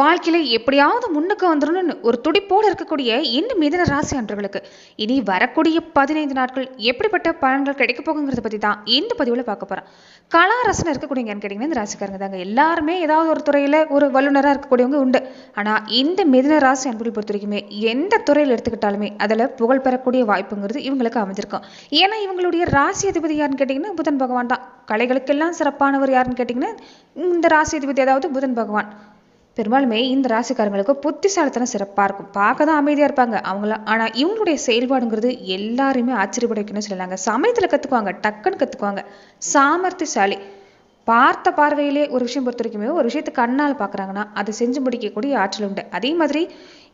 வாழ்க்கையில் எப்படியாவது முன்னுக்கு வந்துடணும்னு ஒரு துடிப்போடு இருக்கக்கூடிய இந்த மிதன ராசி அன்றர்களுக்கு இனி வரக்கூடிய பதினைந்து நாட்கள் எப்படிப்பட்ட பலன்கள் கிடைக்க போகுங்கிறத பற்றி தான் இந்த பதிவில் பார்க்க போகிறோம் கலா ரசனை இருக்கக்கூடியங்கன்னு கேட்டிங்கன்னா இந்த ராசிக்காரங்க தாங்க. எல்லாருமே ஏதாவது ஒரு துறையில் ஒரு வல்லுநராக இருக்கக்கூடியவங்க உண்டு. ஆனால் இந்த மிதன ராசி அன்புகளை பொறுத்த வரைக்குமே எந்த துறையில் எடுத்துக்கிட்டாலுமே அதில் புகழ் பெறக்கூடிய வாய்ப்புங்கிறது இவங்களுக்கு அமைஞ்சிருக்கும். ஏன்னா இவங்களுடைய ராசி அதிபதி யாருன்னு கேட்டிங்கன்னா புதன் பகவான் தான். கலைகளுக்கெல்லாம் சிறப்பானவர் யாருன்னு கேட்டிங்கன்னா இந்த ராசி அதிபதி அதாவது புதன் பகவான். பெரும்பாலுமே இந்த ராசிக்காரங்களுக்கு புத்திசாலித்தனம் சிறப்பாக இருக்கும். பார்க்க தான் அமைதியாக இருப்பாங்க. அவங்கள ஆனால் இவங்களுடைய செயல்பாடுங்கிறது எல்லாருமே ஆச்சரியப்பட வைக்கணும்னு சொல்லலாங்க சமயத்தில் கற்றுக்குவாங்க டக்குன்னு கற்றுக்குவாங்க சாமர்த்தியசாலி. பார்த்த பார்வையிலே ஒரு விஷயம் பொறுத்த வரைக்குமே ஒரு விஷயத்தை கண்ணால் பார்க்குறாங்கன்னா அதை செஞ்சு முடிக்கக்கூடிய ஆற்றல் உண்டு. அதே மாதிரி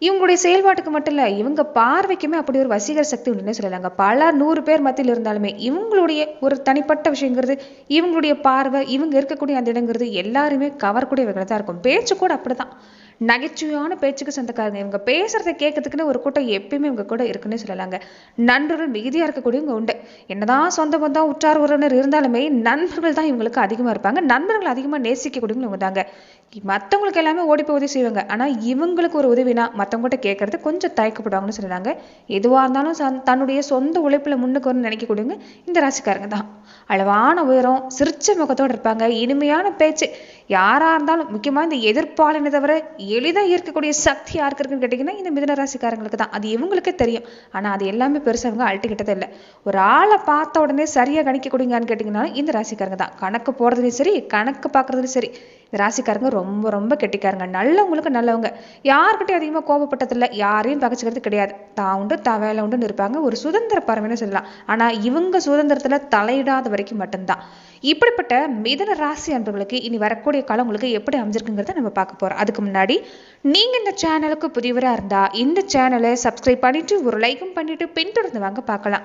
இவங்களுடைய செயல்பாட்டுக்கு மட்டும் இல்லை இவங்க பார்வைக்குமே அப்படி ஒரு வசீகர சக்தி உண்டுன்னு சொல்லலாங்க. பல நூறு பேர் மத்தியில் இருந்தாலுமே இவங்களுடைய ஒரு தனிப்பட்ட விஷயங்கிறது இவங்களுடைய பார்வை இவங்க இருக்கக்கூடிய அந்த இடங்கிறது எல்லாருமே கவரக்கூடிய வகையில் தான் இருக்கும். பேச்சு கூட அப்படிதான். நகைச்சுவையான பேச்சுக்கு சொந்தக்காரங்க. இவங்க பேசுறதை கேட்கறதுக்குன்னு ஒரு கூட்டம் எப்பயுமே இவங்க கூட இருக்குன்னு சொல்லலாங்க. நண்பர்கள் மிகுதியாக இருக்கக்கூடியவங்க உண்டு. என்னதான் சொந்த பந்தம் உற்றார் உறவினர் இருந்தாலுமே நண்பர்கள் தான் இவங்களுக்கு அதிகமாக இருப்பாங்க. நண்பர்கள் அதிகமாக நேசிக்கக்கூடியவங்க தாங்க மற்றவங்களுக்கு எல்லாமே ஓடி போய் உதவி செய்வாங்க. ஆனால் இவங்களுக்கு ஒரு உதவினா மற்றவங்ககிட்ட கேட்கறது கொஞ்சம் தயக்கப்படுவாங்கன்னு சொல்லுறாங்க எதுவாக இருந்தாலும் சந் தன்னுடைய சொந்த உழைப்பில் முன்னுக்கு வந்து நினைக்கக்கூடியவங்க இந்த ராசிக்காரங்க தான். அளவான உயரம் சிரிச்ச முகத்தோடு இருப்பாங்க. இனிமையான பேச்சு. யாராக இருந்தாலும் முக்கியமாக இந்த எதிர்ப்பாளினை தவிர எளிதாக இருக்கக்கூடிய சக்தி யாருக்கு இருக்குன்னு கேட்டிங்கன்னா இந்த மிதன ராசிக்காரங்களுக்கு தான். அது இவங்களுக்கே தெரியும். ஆனால் அது எல்லாமே பெருசாக அவங்க அழட்டிக்கிட்டது இல்லை. ஒரு ஆளை பார்த்த உடனே சரியாக கணிக்கக்கூடியங்கன்னு கேட்டிங்கன்னா இந்த ராசிக்காரங்க தான். கணக்கு போடுறதுலையும் சரி கணக்கு பார்க்குறதுலையும் சரி. இந்த ராசிக்காரங்க ரொம்ப ரொம்ப கெட்டிக்காரங்க. நல்லவங்களுக்கு நல்லவங்க. யார்கிட்டையும் அதிகமாக கோபப்பட்டதில்லை. யாரையும் பகச்சிக்கிறது கிடையாது. தான் உண்டு தான் வேலை உண்டுன்னு இருப்பாங்க. ஒரு சுதந்திர பறவைன்னு சொல்லலாம். ஆனால் இவங்க சுதந்திரத்தில் தலையிடாத வரைக்கும் மட்டும்தான். இப்படிப்பட்ட மிதன ராசி அன்பர்களுக்கு இனி வரக்கூடிய காலம் உங்களுக்கு எப்படி அமைஞ்சிருக்குங்கிறத நம்ம பார்க்க போகிறோம் அதுக்கு முன்னாடி நீங்கள் இந்த சேனலுக்கு புதியவராக இருந்தால் இந்த சேனலை சப்ஸ்கிரைப் பண்ணிவிட்டு ஒரு லைக்கும் பண்ணிவிட்டு பின்தொடர்ந்து வாங்க பார்க்கலாம்.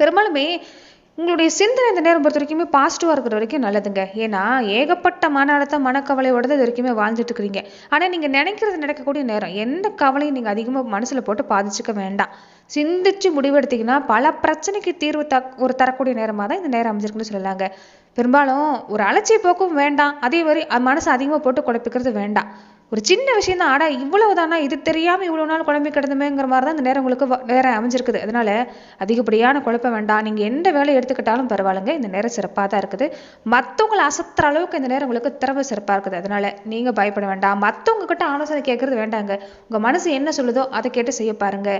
பெரும்பாலுமே உங்களுடைய சிந்தனை இந்த நேரம் பொறுத்த வரைக்குமே பாசிட்டிவாக இருக்கிற வரைக்கும் நல்லதுங்க. ஏன்னா ஏகப்பட்ட மன அழுத்தம் மனக்கவலையோட இது வரைக்குமே வாழ்ந்துட்டு இருக்கிறீங்க. ஆனால் நீங்கள் நினைக்கிறது நடக்கக்கூடிய நேரம் எந்த கவலையும் நீங்கள் அதிகமாக மனசில் போட்டு பாதிச்சுக்க வேண்டாம். சிந்திச்சு முடிவெடுத்தீங்கன்னா பல பிரச்சனைக்கு தீர்வு த ஒரு தரக்கூடிய நேரமாக தான் இந்த நேரம் அமைஞ்சிருக்குன்னு சொல்லலாங்க. பெரும்பாலும் ஒரு அலட்சிய போக்கும் வேண்டாம். அதே மாதிரி மனசு அதிகமாக போட்டு குழப்பிக்கிறது வேண்டாம். ஒரு சின்ன விஷயம் தான் ஆடா இவ்வளவு தானா இது தெரியாமல் இவ்வளோ நாள் குழம்பி கிடந்துமேங்கிற மாதிரி தான் இந்த நேரம் உங்களுக்கு நேரம் அமைஞ்சிருக்குது. அதனால அதிகப்படியான குழப்பம் வேண்டாம். நீங்கள் எந்த வேலையை எடுத்துக்கிட்டாலும் பரவாயில்லைங்க. இந்த நேரம் சிறப்பாக தான் இருக்குது. மற்றவங்களை அசத்துற அளவுக்கு இந்த நேரம் உங்களுக்கு திறமை சிறப்பாக இருக்குது. அதனால நீங்கள் பயப்பட வேண்டாம். மற்றவங்க கிட்ட ஆலோசனை கேட்கறது வேண்டாங்க. உங்கள் மனசு என்ன சொல்லுதோ அதை கேட்டு செய்ய பாருங்க.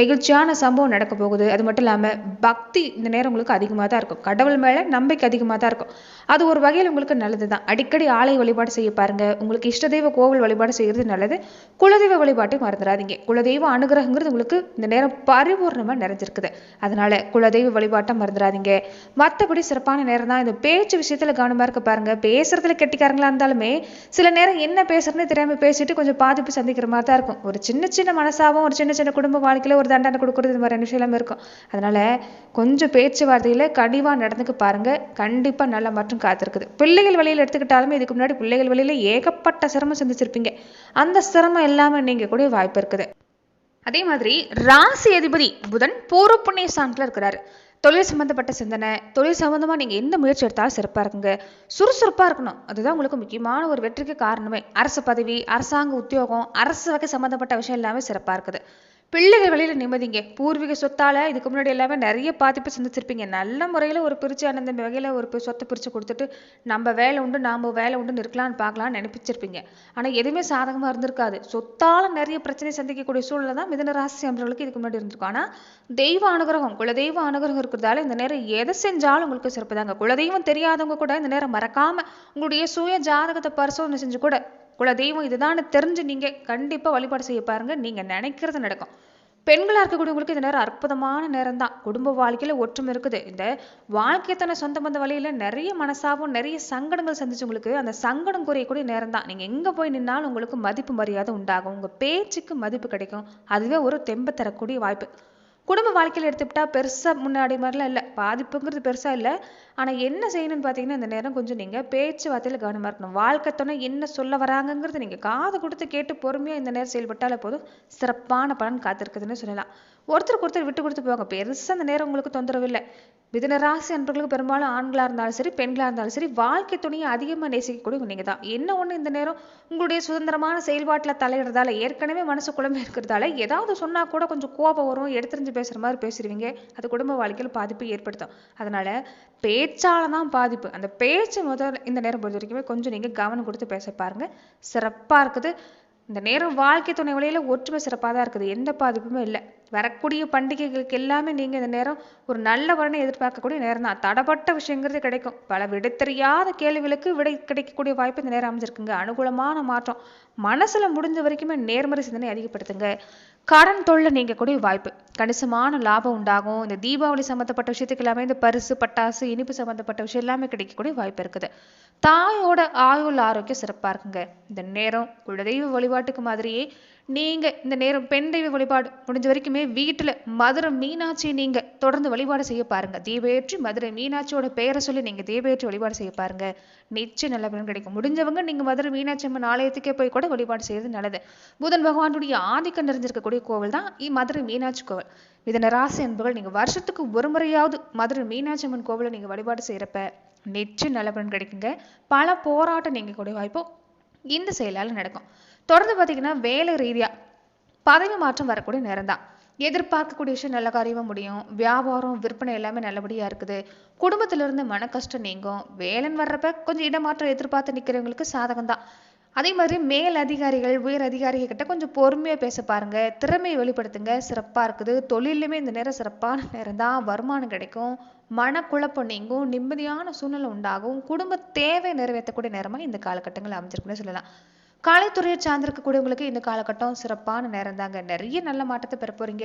நெகிழ்ச்சியான சம்பவம் நடக்க போகுது. அது மட்டும் இல்லாமல் பக்தி இந்த நேரம் உங்களுக்கு அதிகமாக தான் இருக்கும். கடவுள் மேலே நம்பிக்கை அதிகமாக தான் இருக்கும். அது ஒரு வகையில் உங்களுக்கு நல்லது தான் அடிக்கடி ஆலய வழிபாடு செய்ய பாருங்க. உங்களுக்கு இஷ்டதெய்வ கோவில் வழிபாடு வழிபாடு செய்கிறது நல்லது. குலதெய்வ வழிபாட்டை மறந்துடாதீங்க. குலதெய்வ அனுகிரகங்கிறது உங்களுக்கு இந்த நேரம் பரிபூர்ணமாக நிறைஞ்சிருக்குது. அதனால குலதெய்வ வழிபாட்டை மறந்துடாதீங்க. மற்றபடி சிறப்பான நேரம் தான். இந்த பேச்சு விஷயத்தில் கவனமாக இருக்க பாருங்க. பேசுறதுல கெட்டிக்காரங்களா இருந்தாலுமே சில நேரம் என்ன பேசுறதுன்னு தெரியாமல் பேசிட்டு கொஞ்சம் பாதிப்பு சந்திக்கிற மாதிரி தான் இருக்கும். ஒரு சின்ன சின்ன மனசாவும் ஒரு சின்ன சின்ன குடும்ப வாழ்க்கையில் ஒரு தண்டனை கொடுக்குறது இந்த மாதிரி விஷயம் எல்லாமே இருக்கும். அதனால கொஞ்சம் பேச்சுவார்த்தையில் கனிவாக நடந்துக்க பாருங்க. கண்டிப்பாக நல்ல மாற்றம் காத்திருக்குது. பிள்ளைகள் வழியில் எடுத்துக்கிட்டாலுமே இதுக்கு முன்னாடி பிள்ளைகள் வழியில் ஏகப்பட்ட சிரமம் சந்திச்சிருப்பீங்க. அந்த சிரமம் எல்லாமே நீங்க கூட வாய்ப்பு இருக்குது. அதே மாதிரி ராசி அதிபதி புதன் பூர்வ புண்ணிய ஸ்தானத்தில் இருக்கிறாரு. தொழில் சம்மந்தப்பட்ட சிந்தனை தொழில் சம்மந்தமாக நீங்கள் எந்த முயற்சி எடுத்தாலும் சிறப்பாக இருக்குங்க. சுறுசுறுப்பாக இருக்கணும். அதுதான் உங்களுக்கு முக்கியமான ஒரு வெற்றிக்கு காரணமே. அரசு பதவி அரசாங்க உத்தியோகம் அரசு வகை சம்மந்தப்பட்ட விஷயம் எல்லாமே சிறப்பாக இருக்குது. பிள்ளைகள் வழியில் நிம்மதிங்க. பூர்வீக சொத்தால் இதுக்கு முன்னாடி எல்லாமே நிறைய பாதிப்பு சந்திச்சிருப்பீங்க. நல்ல முறையில் ஒரு பிரித்து அந்த வகையில் ஒரு சொத்தை பிரித்து கொடுத்துட்டு நம்ம வேலை உண்டு நாம் வேலை உண்டுன்னு இருக்கலாம்னு பார்க்கலாம்னு நினைப்பிச்சிருப்பீங்க. ஆனால் எதுவுமே சாதகமாக இருந்திருக்காது. சொத்தால் நிறைய பிரச்சனை சந்திக்கக்கூடிய சூழ்நிலை தான் மிதன ராசி அன்றவர்களுக்கு இதுக்கு முன்னாடி இருந்திருக்கும். ஆனால் தெய்வ அனுகிரகம் குலதெய்வ அனுகிரகம் இருக்கிறதால இந்த நேரம் எதை செஞ்சாலும் உங்களுக்கு சிறப்பு தாங்க குலதெய்வம் தெரியாதவங்க கூட இந்த நேரம் மறக்காமல் உங்களுடைய சுய ஜாதகத்தை பரிசோதனை செஞ்சு கூட குலதெய்வம் இதுதான் தெரிஞ்சு நீங்கள் கண்டிப்பாக வழிபாடு செய்ய பாருங்க. நீங்கள் நினைக்கிறது நடக்கும். பெண்களாக இருக்கக்கூடியவங்களுக்கு இந்த நேரம் அற்புதமான நேரம் தான் குடும்ப வாழ்க்கையில் ஒற்றுமை இருக்குது. இந்த வாழ்க்கை தன சொந்த பந்த வழியில் நிறைய மனசாவும் நிறைய சங்கடங்கள் சந்திச்சவங்களுக்கு அந்த சங்கடம் குறையக்கூடிய நேரம் தான் நீங்கள் எங்கே போய் நின்னாலும் உங்களுக்கு மதிப்பு மரியாதை உண்டாகும். உங்கள் பேச்சுக்கு மதிப்பு கிடைக்கும். அதுவே ஒரு தெம்பை தரக்கூடிய வாய்ப்பு. குடும்ப வாழ்க்கையில் எடுத்துக்கிட்டா பெருசாக முன்னாடி மாதிரிலாம் இல்லை. பாதிப்புங்கிறது பெருசாக இல்லை. ஆனால் என்ன செய்யணும்னு பார்த்தீங்கன்னா இந்த நேரம் கொஞ்சம் நீங்கள் பேச்சுவார்த்தையில் கவனமாக இருக்கணும். வாழ்க்கை துணை என்ன சொல்ல வராங்கங்கிறது நீங்கள் காது கொடுத்து கேட்டு பொறுமையாக இந்த நேரம் செயல்பட்டாலே போதும். சிறப்பான பலன் காத்திருக்குதுன்னு சொல்லலாம். ஒருத்தருக்கு ஒருத்தர் விட்டு கொடுத்து போவாங்க. பெருசாக அந்த நேரம் உங்களுக்கு தொந்தரவு இல்லை. மிதன ராசி அன்பர்களுக்கு பெரும்பாலும் ஆண்களாக இருந்தாலும் சரி பெண்களாக இருந்தாலும் சரி வாழ்க்கை துணையை அதிகமாக நேசிக்கக்கூடிய நீங்கள் தான். என்ன ஒன்று இந்த நேரம் உங்களுடைய சுதந்திரமான செயல்பாட்டில் தலையிடுறதால ஏற்கனவே மனசு குழம்பு இருக்கிறதால ஏதாவது சொன்னால் கூட கொஞ்சம் கோபம் வரும் எடுத்துரிஞ்சு பேசுகிற மாதிரி பேசுறீங்க அது குடும்ப வாழ்க்கையில் பாதிப்பு ஏற்படுத்தும். அதனால் பேச்சால தான் பாதிப்பு. அந்த பேச்சு முதல் இந்த நேரம் பொறுத்த வரைக்குமே கொஞ்சம் நீங்கள் கவனம் கொடுத்து பேச பாருங்கள் சிறப்பாக இருக்குது. இந்த நேரம் வாழ்க்கை துணை வழியில் ஒற்றுமை சிறப்பாக தான் இருக்குது. எந்த பாதிப்புமே இல்லை. வரக்கூடிய பண்டிகைகளுக்கு எல்லாமே நீங்கள் இந்த நேரம் ஒரு நல்ல வரனை எதிர்பார்க்கக்கூடிய நேரம் தான். தடப்பட்ட விஷயங்கிறது கிடைக்கும். பல விடை தெரியாத கேள்விகளுக்கு விடை கிடைக்கக்கூடிய வாய்ப்பு இந்த நேரம் அமைஞ்சிருக்குங்க. அனுகூலமான மாற்றம். மனசில் முடிஞ்ச வரைக்குமே நேர்மறை சிந்தனை அதிகப்படுத்துங்க. கடன் தொல்லை நீங்கக்கூடிய வாய்ப்பு. கணிசமான லாபம் உண்டாகும். இந்த தீபாவளி சம்மந்தப்பட்ட விஷயத்துக்கு எல்லாமே இந்த பரிசு பட்டாசு இனிப்பு சம்மந்தப்பட்ட விஷயம் எல்லாமே கிடைக்கக்கூடிய வாய்ப்பு இருக்குது. தாயோட ஆயுள் ஆரோக்கியம் சிறப்பாக இருக்குங்க. இந்த நேரம் குலதெய்வ வழிபாட்டுக்கு மாதிரியே நீங்கள் இந்த நேரம் பெண் தெய்வ வழிபாடு முடிஞ்ச வரைக்குமே வீட்டில் மதுரை மீனாட்சி நீங்கள் தொடர்ந்து வழிபாடு செய்ய பாருங்க. தீபேற்றி மதுரை மீனாட்சியோட பெயரை சொல்லி நீங்கள் தீபேற்றி வழிபாடு செய்ய பாருங்க. நிச்சயம் நல்ல பலன் கிடைக்கும். முடிஞ்சவங்க நீங்கள் மதுரை மீனாட்சி அம்மன் ஆலயத்துக்கே போய் கூட வழிபாடு செய்யறது நல்லது. புதன் பகவானுடைய ஆதிக்கம் நிறைஞ்சிருக்கக்கூடிய கோவில் தான் இ மதுரை மீனாட்சி கோவில். இதன ராசி என்பவர்கள் நீங்கள் வருஷத்துக்கு ஒரு முறையாவது மதுரை மீனாட்சி அம்மன் கோவிலை நீங்கள் வழிபாடு செய்கிறப்ப நிச்சயம் நல்ல பலன் கிடைக்குங்க. பல போராட்டம் நீங்க கூடிய வாய்ப்பும் இந்த செயலால நடக்கும். தொடர்ந்து பார்த்தீங்கன்னா வேலை ரீதியா பதவி மாற்றம் வரக்கூடிய நேரம் தான் எதிர்பார்க்கக்கூடிய விஷயம் நல்ல காரியமாக முடியும். வியாபாரம் விற்பனை எல்லாமே நல்லபடியா இருக்குது. குடும்பத்துல இருந்து மன கஷ்டம் நீங்கும். வேலைன்னு வர்றப்ப கொஞ்சம் இடமாற்றம் எதிர்பார்த்து நிக்கிறவங்களுக்கு சாதகம் தான் அதே மாதிரி மேல் அதிகாரிகள் உயர் அதிகாரிகள் கிட்ட கொஞ்சம் பொறுமையாக பேச பாருங்க. திறமையை வெளிப்படுத்துங்க. சிறப்பாக இருக்குது. தொழிலுமே இந்த நேரம் சிறப்பான நேரம் தான். வருமானம் கிடைக்கும். மனக்குழப்பம் நீங்கும். நிம்மதியான சூழ்நிலை உண்டாகும். குடும்ப தேவை நிறைவேற்றக்கூடிய நேரமாக இந்த காலகட்டங்கள் அமைஞ்சிருக்குன்னு சொல்லலாம். கலைத்துறையை சார்ந்திருக்கக்கூடியவங்களுக்கு இந்த காலகட்டம் சிறப்பான நேரம் தாங்க நிறைய நல்ல மாற்றத்தை பெற போறீங்க.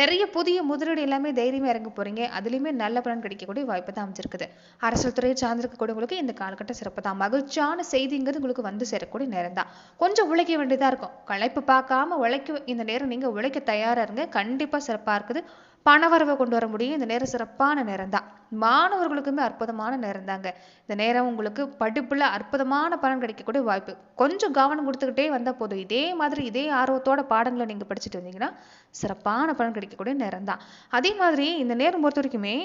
நிறைய புதிய முதலீடு எல்லாமே தைரியமா இறங்க போறீங்க. அதுலயுமே நல்ல பலன் கிடைக்கக்கூடிய வாய்ப்பு தான் அமைஞ்சிருக்குது. அரசியல் துறையை சார்ந்திருக்கக்கூடியவங்களுக்கு இந்த காலகட்டம் சிறப்பு தான். மகிழ்ச்சியான செய்திங்கிறது உங்களுக்கு வந்து சேரக்கூடிய நேரம் தான் கொஞ்சம் உழைக்க வேண்டியதா இருக்கும். களைப்பு பார்க்காம உழைக்க இந்த நேரம் நீங்க உழைக்க தயாரா இருங்க. கண்டிப்பா சிறப்பா இருக்குது. பணவரவை கொண்டு வர முடியும். இந்த நேரம் சிறப்பான நேரம் தான் மாணவர்களுக்குமே அற்புதமான நேரம் தாங்க இந்த நேரம் உங்களுக்கு படிப்புல அற்புதமான பலன் கிடைக்கக்கூடிய வாய்ப்பு. கொஞ்சம் கவனம் கொடுத்துக்கிட்டே வந்தா போதும். இதே மாதிரி இதே ஆர்வத்தோட பாடங்களை நீங்க படிச்சுட்டு வந்தீங்கன்னா சிறப்பான பலன் கிடைக்கக்கூடிய நேரம் தான் அதே மாதிரி இந்த நேரம் பொறுத்த வரைக்குமே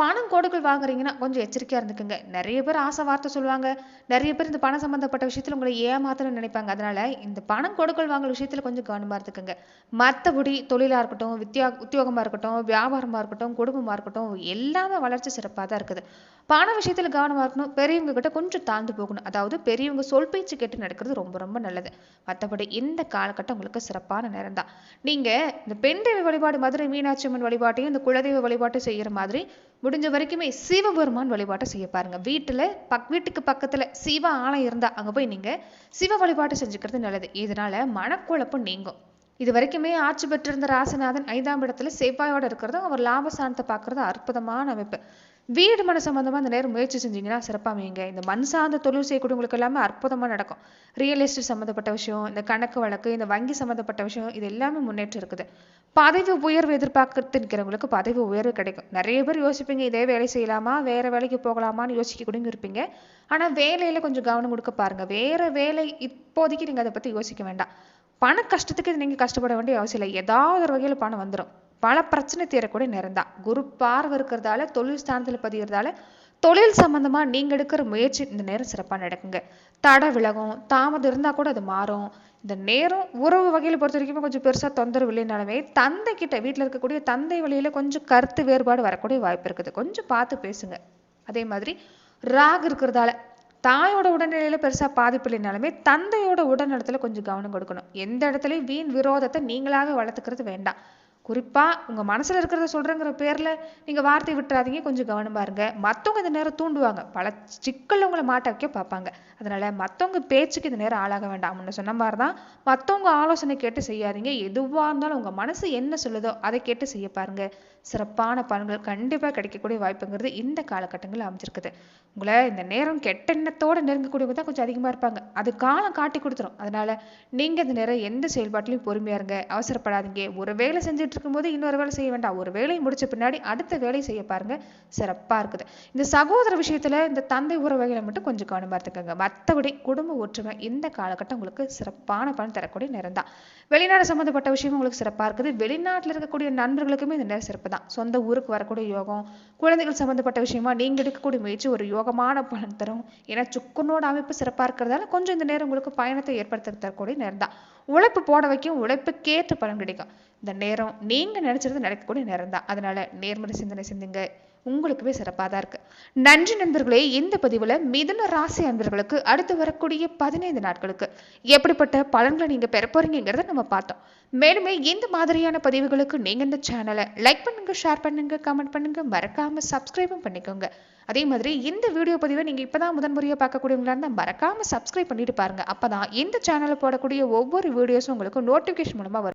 பணம் கொடுக்கல் வாங்குறீங்கன்னா கொஞ்சம் எச்சரிக்கையா இருந்துக்குங்க. நிறைய பேர் ஆசை வார்த்தை சொல்லுவாங்க. நிறைய பேர் இந்த பணம் சம்பந்தப்பட்ட விஷயத்துல உங்களை ஏமாத்தணும்னு நினைப்பாங்க. அதனால இந்த பணம் கொடுக்கல் வாங்குற விஷயத்துல கொஞ்சம் கவனமா இருந்துக்குங்க. மத்தபடி தொழிலா இருக்கட்டும் வித்தியா உத்தியோகமா இருக்கட்டும் வியாபாரமா இருக்கட்டும் குடும்பமா இருக்கட்டும் எல்லாமே வளர்ச்சி சிறப்பாக தான் இருக்குது. பண விஷயத்தில் கவனமாக இருக்கணும். பெரியவங்க கிட்ட கொஞ்சம் தாழ்ந்து போகணும். அதாவது பெரியவங்க சொல் பேச்சு கேட்டு நடக்கிறது ரொம்ப ரொம்ப நல்லது. மற்றபடி இந்த காலகட்டம் உங்களுக்கு சிறப்பான நேரம் தான். நீங்கள் இந்த பெண் தெய்வ வழிபாடு மதுரை மீனாட்சி அம்மன் வழிபாட்டையும் இந்த குலதெய்வ வழிபாட்டை செய்கிற மாதிரி முடிஞ்ச வரைக்குமே சிவபெருமான் வழிபாட்டை செய்ய பாருங்க. வீட்டில் பக் வீட்டுக்கு பக்கத்தில் சிவ ஆலயம் இருந்தால் அங்கே போய் நீங்கள் சிவ வழிபாட்டை செஞ்சுக்கிறது நல்லது. இதனால மனக்குழப்பம் நீங்கும். இது வரைக்குமே ஆட்சி பெற்றிருந்த ராசிநாதன் ஐந்தாம் இடத்துல செவ்வாயோட இருக்கிறதும் அவர் லாபஸ்தானத்தை பார்க்கறது அற்புதமான அமைப்பு. வீடு மன சம்மந்தமாக இந்த நேரம் முயற்சி செஞ்சீங்கன்னா சிறப்பாக அமையுங்க இந்த மண் சார்ந்த தொழில் செய்யக்கூடியவங்களுக்கு எல்லாமே அற்புதமாக நடக்கும். ரியல் எஸ்டேட் சம்மந்தப்பட்ட விஷயம் இந்த கணக்கு வழக்கு இந்த வங்கி சம்மந்தப்பட்ட விஷயம் இது எல்லாமே முன்னேற்றம் இருக்குது. பதவி உயர்வு எதிர்பார்க்கறது இருக்கிறவங்களுக்கு பதவி உயர்வு கிடைக்கும். நிறைய பேர் யோசிப்பீங்க இதே வேலை செய்யலாமா வேறு வேலைக்கு போகலாமான்னு யோசிக்க கூட இருப்பீங்க. ஆனால் வேலையில் கொஞ்சம் கவனம் கொடுக்க பாருங்கள் வேறு வேலை இப்போதைக்கு நீங்கள் அதை பற்றி யோசிக்க வேண்டாம். பண கஷ்டத்துக்கு நீங்கள் கஷ்டப்பட வேண்டிய அவசியம் இல்லை. ஏதாவது ஒரு வகையில் பணம் வந்துடும் பல பிரச்சனை தீரக்கூடிய நேரம் தான். குரு பார்வை இருக்கிறதால தொழில் ஸ்தானத்தில் பதிகிறதால தொழில் சம்பந்தமாக நீங்க எடுக்கிற முயற்சி இந்த நேரம் சிறப்பா நடக்குங்க. தடை விலகும் தாமதம் இருந்தா கூட அது மாறும். இந்த நேரம் உறவு வகையில பொறுத்த வரைக்கும் கொஞ்சம் பெருசா தொந்தரவு இல்லைனாலுமே தந்தை கிட்ட வீட்டுல இருக்கக்கூடிய தந்தை வழியில கொஞ்சம் கருத்து வேறுபாடு வரக்கூடிய வாய்ப்பு இருக்குது. கொஞ்சம் பார்த்து பேசுங்க. அதே மாதிரி ராகு இருக்கிறதால தாயோட உடல்நிலையில பெருசா பாதிப்பு இல்லைனாலுமே தந்தையோட உடல்நலத்துல கொஞ்சம் கவனம் கொடுக்கணும். எந்த இடத்துலயும் வீண் விரோதத்தை நீங்களாக வளர்த்துக்கிறது வேண்டாம். குறிப்பாக உங்கள் மனசில் இருக்கிறத சொல்கிறேங்கிற பேரில் நீங்கள் வார்த்தை விட்டுறாதீங்க. கொஞ்சம் கவனமாக இருங்க. மற்றவங்க இந்த நேரம் தூண்டுவாங்க. பல சிக்கல்ல உங்களை மாட்ட வைக்க பார்ப்பாங்க. அதனால் மற்றவங்க பேச்சுக்கு இந்த நேரம் ஆளாக வேண்டாம். முன்ன சொன்ன மாதிரி தான் மற்றவங்க ஆலோசனை கேட்டு செய்யாதீங்க. எதுவாக இருந்தாலும் உங்கள் மனசு என்ன சொல்லுதோ அதை கேட்டு செய்ய பாருங்க. சிறப்பான பலன்கள் கண்டிப்பாக கிடைக்கக்கூடிய வாய்ப்புங்கிறது இந்த காலகட்டங்களில் அமைஞ்சிருக்குது. உங்களை இந்த நேரம் கெட்ட எண்ணத்தோடு நெருங்கக்கூடியவங்க தான் கொஞ்சம் அதிகமாக இருப்பாங்க. அது காலம் காட்டி கொடுத்துரும். அதனால நீங்கள் இந்த நேரம் எந்த செயல்பாட்டிலையும் பொறுமையாக இருங்க. அவசரப்படாதீங்க. ஒரு வேலை செஞ்சுட்டு இருக்கும்போது இன்னொரு வேலை செய்ய வேண்டாம். ஒரு வேலையை முடிச்ச பின்னாடி அடுத்த வேலையை செய்ய பாருங்க. சிறப்பாக இருக்குது. இந்த சகோதர விஷயத்தில் இந்த தந்தை உறவுகளை மட்டும் கொஞ்சம் கவனமாக இருந்துக்கோங்க மற்றபடி குடும்ப ஒற்றுமை இந்த காலகட்டம் உங்களுக்கு சிறப்பான பலன் தரக்கூடிய நேரம் தான். வெளிநாடு சம்மந்தப்பட்ட விஷயம் உங்களுக்கு சிறப்பாக இருக்குது. வெளிநாட்டில் இருக்கக்கூடிய நண்பர்களுக்குமே இந்த நேரம் சிறப்பு தான். சொந்த ஊருக்கு வரக்கூடிய யோகம் குழந்தைகள் சம்மந்தப்பட்ட விஷயமா நீங்கள் எடுக்கக்கூடிய முயற்சி ஒரு யோகமான பலன் தரும். ஏன்னா சுக்குனோட அமைப்பு சிறப்பாக இருக்கிறதால கொஞ்சம் இந்த நேரம் உங்களுக்கு பயணத்தை ஏற்படுத்த தரக்கூடிய நேரம் தான். உழைப்பு போட வைக்கும் உழைப்புக்கேற்ற பலன் கிடைக்கும். இந்த நேரம் நீங்கள் நினைச்சது நடக்கக்கூடிய நேரம் தான். அதனால நேர்மறை சிந்தனை சிந்துங்க. உங்களுக்குமே சிறப்பாக தான் இருக்கு. நன்றி நண்பர்களே இந்த பதிவில் மிதுன ராசி அன்பர்களுக்கு அடுத்து வரக்கூடிய பதினைந்து நாட்களுக்கு எப்படிப்பட்ட பலன்களை நீங்கள் பெற போகிறீங்கிறத நம்ம பார்த்தோம். மேலுமே இந்த மாதிரியான பதிவுகளுக்கு நீங்கள் இந்த சேனலை லைக் பண்ணுங்க ஷேர் பண்ணுங்க கமெண்ட் பண்ணுங்க மறக்காம சப்ஸ்கிரைபும் பண்ணிக்கோங்க. அதே மாதிரி இந்த வீடியோ பதிவை நீங்கள் இப்போதான் முதன் முதன்முறையாக பார்க்கக்கூடியவங்களா இருந்தால் மறக்காம சப்ஸ்கிரைப் பண்ணிட்டு பாருங்க. அப்பதான் இந்த சேனலில் போடக்கூடிய ஒவ்வொரு வீடியோஸும் உங்களுக்கு நோட்டிஃபிகேஷன் மூலமாக வரும்.